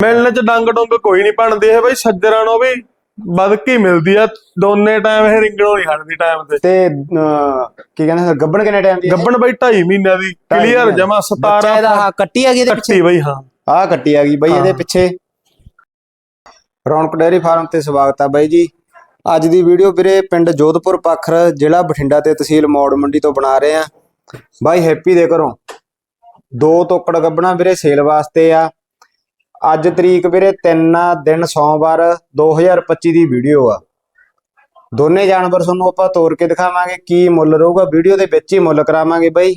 ਮਿਲਣ ਚ ਡੰਗ ਡੁੰਗ ਕੋਈ ਨਹੀਂ ਬਣਦੀ ਇਹ ਬਈ ਸੱਜਰਾਂ ਨੂੰ ਵੀ ਬਦਕੀ ਮਿਲਦੀ ਆ ਦੋਨੇ ਟਾਈਮ ਇਹ ਰਿੰਗਣੋਂ ਨਹੀਂ ਹਟਦੀ ਟਾਈਮ ਤੇ। ਤੇ ਅਹ, ਕੀ ਕਹਿੰਦੇ ਗੱਬਣ ਕਿੰਨੇ ਟਾਈਮ ਦੀ ਗੱਬਣ ਬਈ 2.5 ਮਹੀਨਿਆਂ ਦੀ ਢਾਈ ਕਲੀਅਰ ਮਹੀਨਿਆਂ ਜਮਾ ਬੱਚਾ 17 ਇਹਦਾ ਆਹ ਕੱਟੀ ਹੈਗੀ ਇਹਦੇ ਪਿੱਛੇ? ਬਈ ਹਾਂ। ਆਹ ਕੱਟੀ ਆ ਗਈ ਬਾਈ ਇਹਦੇ ਹਾਂ। ਪਿੱਛੇ। ਰੌਣਕ ਡੇਅਰੀ ਫਾਰਮ ਤੇ ਸਵਾਗਤ ਆ ਬਾਈ ਜੀ। ਅੱਜ ਦੀ ਵੀਡੀਓ ਵੀਰੇ ਪਿੰਡ ਜੋਧਪੁਰ ਪਖਰ ਜ਼ਿਲ੍ਹਾ ਬਠਿੰਡਾ ਤੇ ਤਹਿਸੀਲ ਮੌੜ ਮੰਡੀ ਤੋਂ ਬਣਾ ਰਹੇ ਆ। ਬਾਈ ਹੈਪੀ ਦੇ ਘਰੋਂ ਦੋ ਤੋਕੜ ਗੱਬਣਾ ਵੀਰੇ ਸੇਲ ਵਾਸਤੇ ਆ। ਅੱਜ ਤਰੀਕ ਵੀਰੇ 3 ਦਿਨ ਸੋਮਵਾਰ 2025 ਦੀ ਵੀਡੀਓ ਆ। ਦੋਨੇ ਜਾਨਵਰ ਤੁਹਾਨੂੰ ਆਪਾਂ ਤੋੜ ਕੇ ਦਿਖਾਵਾਂਗੇ ਕੀ ਮੁੱਲ ਰਹੂਗਾ ਵੀਡੀਓ ਦੇ ਵਿੱਚ ਹੀ ਮੁੱਲ ਕਰਾਵਾਂਗੇ ਬਾਈ।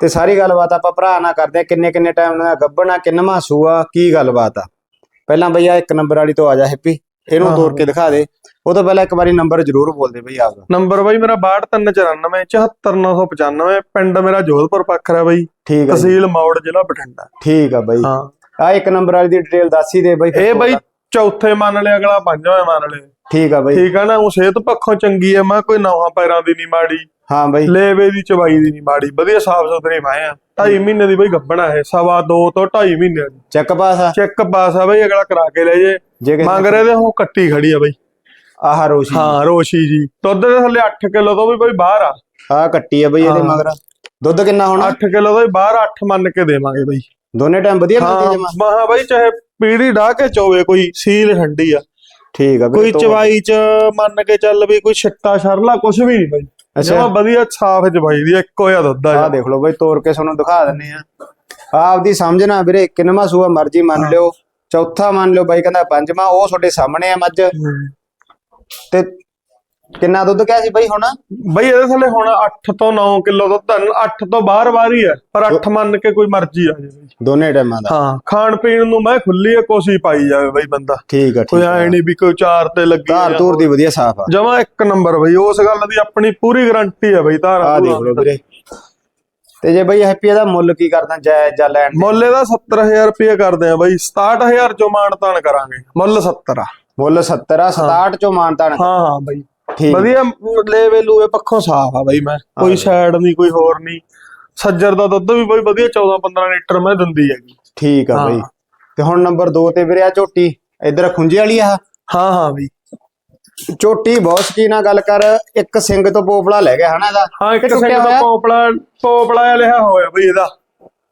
ਤੇ ਸਾਰੀ ਗੱਲਬਾਤ ਆਪਾਂ ਭਰਾ ਨਾਲ ਕਰਦੇ ਆ ਕਿੰਨੇ ਕਿੰਨੇ ਟਾਈਮ ਦਾ ਗੱਬਣਾ ਕਿੰਨਵਾਂ ਸੂਆ ਕੀ ਗੱਲਬਾਤ ਆ। ਪਹਿਲਾਂ ਬਈਆ ਇੱਕ ਨੰਬਰ ਵਾਲੀ ਤੋਂ ਆ ਜਾ ਹੈਪੀ ਇਹਨੂੰ ਹਾਂ। ਤੋੜ ਕੇ ਦਿਖਾ ਦੇ। ਉਹ ਤੋਂ ਪਹਿਲਾਂ ਇੱਕ ਵਾਰੀ ਨੰਬਰ ਜ਼ਰੂਰ ਬੋਲ ਦੇ ਬਈ ਆਪਦਾ ਨੰਬਰ ਬਈ ਮੇਰਾ 62394 74995 ਪਿੰਡ ਮੇਰਾ ਜੋਧਪੁਰ ਪੱਖਰ ਹੈ ਬਈ। ਠੀਕ ਆ ਜੀ, ਤਹਿਸੀਲ ਮੌੜ ਜ਼ਿਲ੍ਹਾ ਬਠਿੰਡਾ। ਠੀਕ ਆ ਬਈ। ਹਾਂ। ਆ ਇੱਕ ਨੰਬਰ ਵਾਲੀ ਦੀ ਡਿਟੇਲ ਦੱਸ ਹੀ ਦੇ ਬਈ ਇਹ ਬਈ। ਚੌਥੇ ਮੰਨ ਲਿਆ ਅਗਲਾ ਪੰਜਵੇਂ ਮੰਨ ਲਿਆ। ਠੀਕ ਆ ਬਈ। ਠੀਕ ਆ ਨਾ ਉਹ ਸਿਹਤ ਪੱਖੋਂ ਚੰਗੀ ਹੈ ਮੈਂ ਕੋਈ ਨੌਹਾਂ ਪੈਰਾਂ ਦੀ ਨਹੀਂ ਮਾੜੀ। ਹਾਂ ਬਈ। ਲੇਵੇ ਦੀ ਚਵਾਈ ਦੀ ਨਹੀਂ ਮਾੜੀ। ਵਧੀਆ ਸਾਫ਼ ਸੁਥਰੀ ਮੈਂ ਆ। 2.5 ਮਹੀਨੇ ਦੀ ਬਈ ਗੱਬਣਾ ਹੈ ਸਵਾ 2 ਤੋਂ 2.5 ਮਹੀਨੇ ਦੀ। ਚੈੱਕ ਪਾਸ ਆ। ਚੈੱਕ ਪਾਸ ਆ ਬਈ ਅਗਲਾ ਕਰਾ ਕੇ ਲੈ ਜੇ। ਮੰਗ ਰਹੇ ਤੇ ਉਹ ਕੱਟੀ ਖੜੀ ਆ ਬਈ। ਆਹ ਰੋਸ਼ੀ। ਹਾਂ ਰੋਸ਼ੀ ਜੀ। ਦੁੱਧ ਦੇ ਥੱਲੇ 8 ਕਿਲੋ ਤੋਂ ਵੀ ਬਈ ਬਾਹਰ ਆ। ਆ ਕੱਟੀ ਆ ਬਈ ਇਹਦੇ। ਮਗਰ। ਦੁੱਧ ਕਿੰਨਾ ਹੋਣਾ? 8 ਕਿਲੋ ਤੋਂ ਵੀ ਬਾਹਰ 8 ਮੰਨ ਕੇ ਦੇਵਾਂਗੇ ਬਈ। ਦੋਨੇ ਟਾਈਮ ਵਧੀਆ ਮਿਲਦੀ ਹਾਂ ਜਮਾ? ਮਹਾ ਬਈ ਚਾਹੇ ਪੀੜੀ ਢਾ ਕੇ ਚੋਵੇ ਕੋਈ ਸੀਲ ਠੰਡੀ ਆ। ਠੀਕ ਆ ਕੋਈ। ਚਵਾਈ ਚ ਮੰਨ ਕੇ ਚੱਲ ਵੀ ਕੋਈ ਛਿੱਟਾ ਸ਼ਰਲਾ ਕੁਝ ਵੀ ਨਹੀਂ ਬਈ। ਅੱਛਾ। ਵਧੀਆ ਸਾਫ਼ ਚਵਾਈ ਦੀ ਇੱਕੋ ਜਿਹਾ ਦੁੱਧ ਆ ਆਹ ਦੇਖ ਲਓ ਬਈ ਤੋੜ ਕੇ ਤੁਹਾਨੂੰ ਦਿਖਾ ਦਿੰਨੇ ਆ। ਆਪਦੀ ਸਮਝਣਾ ਵੀਰੇ ਕਿੰਨਵਾਂ ਸੂਆ ਮਰਜ਼ੀ ਮੰਨ ਲਿਓ ਚੌਥਾ ਮੰਨ ਲਿਓ ਬਾਈ ਕਹਿੰਦਾ ਪੰਜਵਾਂ ਉਹ ਤੁਹਾਡੇ ਸਾਹਮਣੇ ਆ ਮੱਝ। ਤੇ ਕਿੰਨਾ ਦੁੱਧ ਕਿਹਾ ਸੀ ਬਾਈ ਹੁਣ? ਬਈ ਇਹਦੇ ਥੱਲੇ ਹੁਣ 8 ਤੋਂ 9 ਕਿਲੋ ਦੁੱਧ 8 ਤੋਂ ਬਾਹਰ ਬਾਹਰ ਹੀ ਹੈ ਪਰ 8 ਮੰਨ ਕੇ ਕੋਈ ਮਰਜ਼ੀ ਆ ਜਾਵੇ ਦੋਨੇ ਟਾਈਮਾਂ ਦਾ। ਹਾਂ ਖਾਣ ਪੀਣ ਨੂੰ ਮੈਂ ਖੁੱਲੀ ਕੋਸੀ ਪਾਈ ਜਾਵੇ ਬਈ ਬੰਦਾ। ਠੀਕ ਆ ਕੋਈ ਠੀਕ ਆ। ਐ ਨਹੀਂ ਵੀ ਕੋਈ ਚਾਰ ਤੇ ਲੱਗੀ ਧਾਰ ਧੂਰ ਦੀ ਵਧੀਆ ਸਾਫ਼ ਆ। ਜਮਾ ਇੱਕ ਨੰਬਰ ਬਈ ਉਸ ਗੱਲ ਦੀ ਆਪਣੀ ਪੂਰੀ ਗਾਰੰਟੀ ਹੈ ਬਈ ਧਾਰਾ ਦੇਖ ਲਓ ਵੀਰੇ। ਤੇ ਜੇ ਬਾਈ ਹੈਪੀ ਇਹਦਾ ਮੁੱਲ ਕੀ ਕਰਦਾ ਜਾਇਜ਼ ਜਾਂ ਲੈਣ ਮੁੱਲ ਇਹਦਾ 70000 ਰੁਪਏ ਕਰਦੇ ਆ ਬਈ 67000 ਚੋਂ ਮਾਣ ਤਾਣ ਕਰਾਂਗੇ। ਮੁੱਲ 70 ਆ। ਮੁੱਲ 70 ਆ 67 ਚੋਂ ਮਾਨਤਾਨ। ਹਾਂ ਹਾਂ ਬਈ। ਠੀਕ। ਵਧੀਆ ਲੈਵੇ ਲੂਵੇ ਪੱਖੋਂ ਸਾਫ਼ ਆ ਬਈ ਮੈਂ। ਕੋਈ ਸਾਈਡ ਨਹੀਂ ਕੋਈ ਹੋਰ ਨਹੀਂ। ਸੱਜਰ ਦਾ ਦੁੱਧ ਵੀ ਬਈ ਵਧੀਆ 14 15 ਲੀਟਰ ਮੈਂ ਦਿੰਦੀ ਹੈਗੀ। ਠੀਕ ਆ। ਬਾਈ। ਤੇ ਹੁਣ ਨੰਬਰ 2 ਤੇ ਵੀਰੇ ਆ ਝੋਟੀ। ਇਧਰ ਖੁੰਝੇ ਵਾਲੀ ਆ। ਹਾਂ ਹਾਂ ਬਈ। ਝੋਟੀ ਬਹੁਤ ਸ਼ਕੀਨ ਨਾਲ ਗੱਲ ਕਰ ਇੱਕ ਸਿੰਘ ਤੋਂ ਪੋਪਲਾ ਲੈ ਗਿਆ ਹਨਾ ਇਹਦਾ। ਹਾਂ ਇੱਕ ਸਿੰਘ ਹੋਇਆ? ਪੋਪਲਾ ਪੋਪਲਾ ਲਿਆ ਹੋਇਆ ਬਈ ਇਹਦਾ।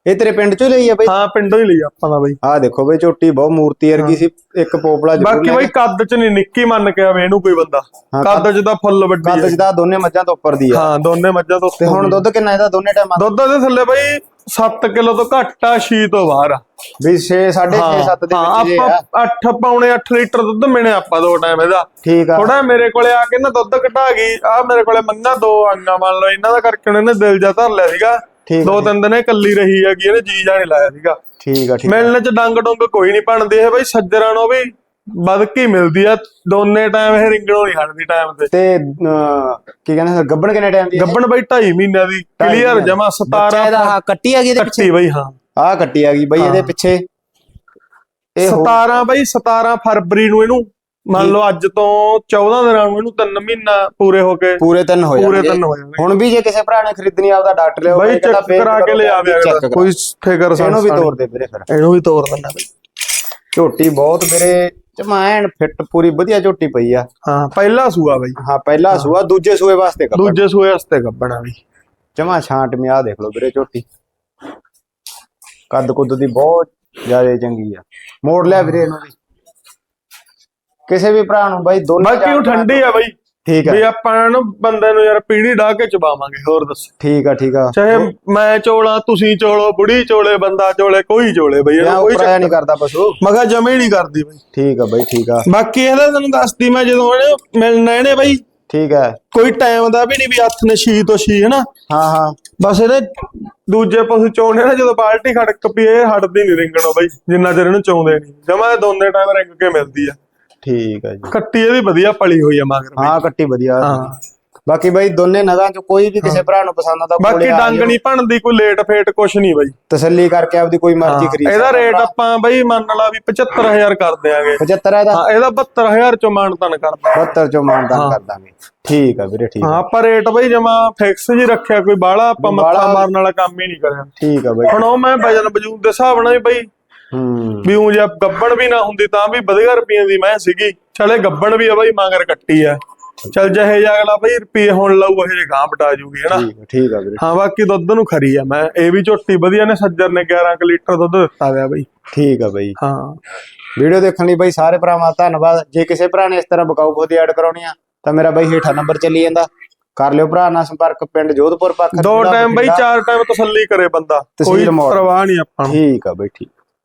ਇਹ ਤੇਰੇ ਪਿੰਡ ਚੋਂ ਹੀ ਲਈ ਆ ਬਾਈ? ਹਾਂ ਪਿੰਡੋਂ ਹੀ ਲਈ ਆਪਾਂ ਦਾ ਬਈ। ਆਹ ਦੇਖੋ ਬਈ ਝੋਟੀ ਬਹੁਤ ਮੂਰਤੀ ਵਰਗੀ ਸੀ ਇੱਕ ਪੋਪਲਾ ਜ਼ਰੂਰ ਬਾਕੀ ਬਈ। ਕੱਦ ਚ ਨਹੀਂ ਨਿੱਕੀ ਮੰਨ ਕੇ ਆਵੇ ਇਹਨੂੰ ਕੋਈ ਬੰਦਾ। ਕੱਦ ਚ ਤਾਂ ਫੁੱਲ ਵੱਡੀ ਕੱਦ ਹੈ। ਜਿਹਦਾ ਦੋਨੇ ਮੱਝਾਂ ਤੋਂ ਉੱਪਰ ਦੀ ਆ। ਹਾਂ ਦੋਨੇ ਮੱਝਾਂ ਤੋਂ ਤੇ ਹੁਣ ਦੁੱਧ ਕਿੰਨਾ ਇਹਦਾ? ਦੋਨੇ ਟਾਈਮਾਂ ਦੁੱਧ ਦੇ ਥੱਲੇ ਬਈ 7 ਕਿਲੋ ਤੋਂ ਘੱਟ ਆ 6 ਤੋਂ ਬਾਹਰ ਆ। ਵੀ 6 6.5 7 ਦੇ ਵਿੱਚ ਜੇ ਆ। ਆਪਾਂ 8 ਪੌਣੇ 8 ਲੀਟਰ ਦੁੱਧ ਮਿਣੇ ਆਪਾਂ ਦੋ ਟਾਈਮ ਇਹਦਾ। ਠੀਕ ਆ। ਥੋੜਾ ਮੇਰੇ ਕੋਲੇ ਆ ਕੇ ਨਾ ਦੁੱਧ ਘਟਾ ਗਈ ਆ ਮੇਰੇ ਕੋਲੇ ਮੰਗਾ ਦੋ ਆਂਗਾ ਮੰਨ ਲਓ ਇਹਨਾਂ ਦਾ ਕਰਕੇ ਉਹਨੇ ਦਿਲ ਜਾ ਧਰ ਲਿਆ ਸੀਗਾ। ਠੀਕ ਦੋ ਤਿੰਨ ਦਿਨ ਇਹ ਕੱਲੀ ਰਹੀ ਹੈਗੀ ਇਹਨੇ ਜੀ ਜਾਣੇ ਲਾਇਆ ਸੀਗਾ। ਠੀਕ ਆ ਠੀਕ ਆ। ਮਿਲਣ ਚ ਡੰਗ ਡੁੰਗ ਕੋਈ ਨਹੀਂ ਬਣਦੀ ਇਹ ਬਈ ਸੱਜਰਾਂ ਨੂੰ ਵੀ ਬਦਕੀ ਮਿਲਦੀ ਆ ਦੋਨੇ ਟਾਈਮ ਇਹ ਰਿੰਗਣੋਂ ਨਹੀਂ ਹਟਦੀ ਟਾਈਮ ਤੇ। ਤੇ ਕੀ ਕਹਿੰਦੇ ਨੇ, ਗੱਬਣ ਕਿੰਨੇ ਟਾਈਮ ਦੀ ਆ? ਗੱਬਣ ਬਈ 2.5 ਮਹੀਨਿਆਂ ਦੀ ਕਲੀਅਰ ਜਮਾ ਬੱਚਾ 17 ਇਹਦਾ ਆਹ ਕੱਟੀ ਹੈਗੀ ਇਹਦੇ ਪਿੱਛੇ? ਕੱਟੀ ਬਈ ਹਾਂ। ਆਹ ਕੱਟੀ ਆ ਗਈ ਬਾਈ ਇਹਦੇ ਹਾਂ। ਪਿੱਛੇ। ਇਹ ਹੋ- 17 ਬਈ 17 ਫਰਵਰੀ ਨੂੰ ਇਹਨੂੰ ਮੰਨ ਲਓ ਅੱਜ ਤੋਂ 14 ਦਿਨਾਂ ਨੂੰ ਇਹਨੂੰ 3 ਮਹੀਨਾ ਪੂਰੇ ਹੋ ਕੇ ਪੂਰੇ ਤਿੰਨ ਹੋ ਪੂਰੇ ਤਿੰਨ ਹੋ ਜਾਣਗੇ। ਹੁਣ ਵੀ ਜੇ ਕਿਸੇ ਭਰਾ ਨੇ ਖਰੀਦਣੀ ਆਪਦਾ ਡਾਕਟਰ ਲਿਓ ਬਈ ਚੈੱਕ ਕਰਾ ਕੇ ਲੈ ਆਵੇ check ਅਗਲਾ। ਕੋਈ ਫਿਕਰ ਇਹਨੂੰ ਵੀ ਤੋੜ ਦੇ ਵੀਰੇ ਫਿਰ। ਇਹਨੂੰ ਵੀ ਤੋੜ ਦਿੰਦਾ ਬਈ। ਝੋਟੀ ਬਹੁਤ ਵੀਰੇ ਜਮਾਇਣ ਫਿੱਟ ਪੂਰੀ ਵਧੀਆ ਝੋਟੀ ਪਈ ਆ। ਹਾਂ ਪਹਿਲਾ ਸੂਆ ਬਈ। ਹਾਂ ਪਹਿਲਾ ਸੂਆ ਦੂਜੇ ਸੂਏ ਵਾਸਤੇ ਕੱਪੜ। ਦੂਜੇ ਸੂਏ ਵਾਸਤੇ ਗੱਬਣਾ ਬਈ। ਜਮਾ ਛਾਂਟ ਮੇ ਆ ਦੇਖ ਲਓ ਵੀਰੇ ਝੋਟੀ। ਕੱਦ ਕੁੱਦ ਦੀ ਬਹੁਤ ਜ਼ਿਆਦਾ ਚੰਗੀ ਆ। ਮੋੜ ਲਿਆ ਵੀਰੇ ਇਹਨੂੰ ਵੀ। ਕਿਸੇ ਵੀ ਭਰਾ ਨੂੰ ਬਾਈ ਦੋਨੇ ਬਾਕੀ ਉਹ ਠੰਡੀ ਆ ਬਈ? ਠੀਕ ਆ। ਵੀ ਆਪਾਂ ਨੂੰ ਬੰਦੇ ਨੂੰ ਯਾਰ ਪੀੜੀ ਢਾ ਕੇ ਚਬਾਵਾਂਗੇ ਹੋਰ ਦੱਸ। ਠੀਕ ਆ ਠੀਕ ਆ। ਚਾਹੇ ਮੈਂ ਚੋਲਾ ਤੁਸੀਂ ਚੋਲੋ ਬੁੜੀ ਚੋਲੇ ਬੰਦਾ ਚੋਲੇ ਕੋਈ ਚੋਲੇ ਬਈ ਮੈਂ ਇਹਨੂੰ ਕੋਈ ਉਪਰਾਇਆ ਨਹੀਂ ਕਰਦਾ ਪਸ਼ੂ। ਮਗਾ ਜਮੇ ਨਹੀਂ ਕਰਦੀ ਬਈ। ਠੀਕ ਆ ਬਾਈ ਠੀਕ ਆ। ਬਾਕੀ ਇਹਦਾ ਤੁਹਾਨੂੰ ਦੱਸਦੀ ਮੈਂ ਜਦੋਂ ਮਿਲਣਾ ਇਹਨੇ ਬਈ। ਠੀਕ ਆ। ਕੋਈ ਟਾਈਮ ਦਾ ਵੀ ਨਹੀਂ ਵੀ ਹੱਥ ਨੇ ਛੀ ਤੋਂ ਛੀ ਹਨਾ? ਹਾਂ ਹਾਂ। ਬਸ ਇਹਦੇ ਦੂਜੇ ਪਸ਼ੂ ਚੋਣੇ ਨਾ ਜਦੋਂ ਬਾਲਟੀ ਖੜਕ ਇਹ ਹਟਦੀ ਨਹੀਂ ਰਿੰਗਣੋਂ ਬਈ ਜਿੰਨਾ ਚਿਰ ਇਹਨੂੰ ਚੋਂਦੇ ਨਹੀਂ ਜਮਾ ਦੋਨੇ ਟਾਈਮ ਰਿੰਗ ਕੇ ਮਿਲਦੀ ਆ। ਠੀਕ ਆ ਜੀ। ਕੱਟੀ ਇਹਦੀ ਵਧੀਆ ਪਲੀ ਹੋਈ ਆ ਮਗਰ ਬਈ। ਹਾਂ ਕੱਟੀ ਵਧੀਆ। ਹਾਂ। ਬਾਕੀ ਬਾਈ ਦੋਨੇ ਨਗਾਂ ਚ ਕੋਈ ਵੀ ਕਿਸੇ ਭਰਾ ਨੂੰ ਪਸੰਦ ਆਉਂਦਾ ਬਾਕੀ ਡੰਗ। ਨਹੀਂ ਭਣਦੀ ਕੋਈ ਲੇਟ ਫੇਟ ਕੁਛ ਨਹੀਂ ਬਈ। ਤਸੱਲੀ ਕਰਕੇ ਆਪਦੀ ਕੋਈ ਮਰਜ਼ੀ ਖਰੀਦ ਇਹਦਾ ਰੇਟ। ਆਪਾਂ ਬਈ ਮੰਨ ਲਾ ਵੀ 75000 ਕਰ ਦਿਆਂਗੇ। 75 ਹੈ ਦਾ ਹਾਂ ਇਹਦਾ 72000 ਚੋਂ ਮਾਨਤਨ ਕਰਦਾ 72 ਚੋਂ ਮਾਨਦਾਨ ਕਰ ਦਾਂਗੇ। ਠੀਕ ਆ ਵੀਰੇ ਠੀਕ ਹਾਂ ਆਪਾਂ ਰੇਟ ਬਈ ਜਮਾ ਫਿਕਸ ਜੀ ਰੱਖਿਆ ਕੋਈ ਬਾਹਲਾ ਆਪਾਂ ਮੱਥਾ ਮਾਰਨ ਵਾਲਾ ਕੰਮ ਹੀ ਨਹੀਂ ਕਰਿਆ। ਠੀਕ ਆ ਬਾਈ। ਹੁਣ ਉਹ ਮੈਂ ਵਜਨ ਵਜੂਦ ਦੇ ਹਿਸਾਬ ਨਾਲ ਹੀ ਬਈ ਹੂੰ। ਵੀ ਉਹ ਜੇ ਗੱਬਣ ਵੀ ਨਾ ਹੁੰਦੀ ਤਾਂ ਵੀ ਵਧੀਆ ਰੁਪਈਆਂ ਦੀ ਮੈਂ ਸੀਗੀ। ਚਲੇ ਗੱਬਣ ਵੀ ਆ ਬਾਈ ਮਗਰ ਕੱਟੀ ਆ। ਚਲ ਜਿਹੇ ਜਿਹਾ ਅਗਲਾ ਬਾਈ ਰੁਪਏ ਹੁਣ ਲਾਊ ਉਹ ਜੇ ਗਾਂ ਬਟਾ ਜੂਗੀ ਹਨਾ? ਠੀਕ ਆ ਠੀਕ ਆ ਵੀਰੇ। ਹਾਂ ਬਾਕੀ ਦੁੱਧ ਨੂੰ ਖਰੀ ਆ ਮੈਂ। ਇਹ ਵੀ ਝੋਟੀ ਵਧੀਆ ਨੇ ਸੱਜਰ ਨੇ 11 ਕੁ ਲੀਟਰ ਦੁੱਧ ਦਿੱਤਾ ਵਿਆ ਬਾਈ। ਠੀਕ ਆ ਬਾਈ। ਹਾਂ। ਵੀਡੀਓ ਦੇਖਣ ਲਈ ਬਾਈ ਸਾਰੇ ਭਰਾਵਾਂ ਦਾ ਧੰਨਵਾਦ। ਜੇ ਕਿਸੇ ਭਰਾ ਨੇ ਇਸ ਤਰ੍ਹਾਂ ਬਕਾਊ ਖੋਦੀ ਐਡ ਕਰਾਉਣੀ ਆ ਤਾਂ ਮੇਰਾ ਬਾਈ ਹੇਠਾਂ ਨੰਬਰ ਚੱਲੀ ਜਾਂਦਾ। ਕਰ ਲਿਓ ਭਰਾ ਨਾਲ ਸੰਪਰਕ ਪਿੰਡ ਜੋਧਪੁਰ ਪੱਖ ਦੋ ਟਾਈਮ ਬਾਈ। ਚਾਰ ਟਾਈਮ ਤਸੱਲੀ ਕਰੇ ਬੰਦਾ। ਕੋਈ। ਪਰਵਾਹ ਨਹੀਂ ਆਪਾਂ ਠੀਕ ਆ ਬਾਈ ਠੀਕ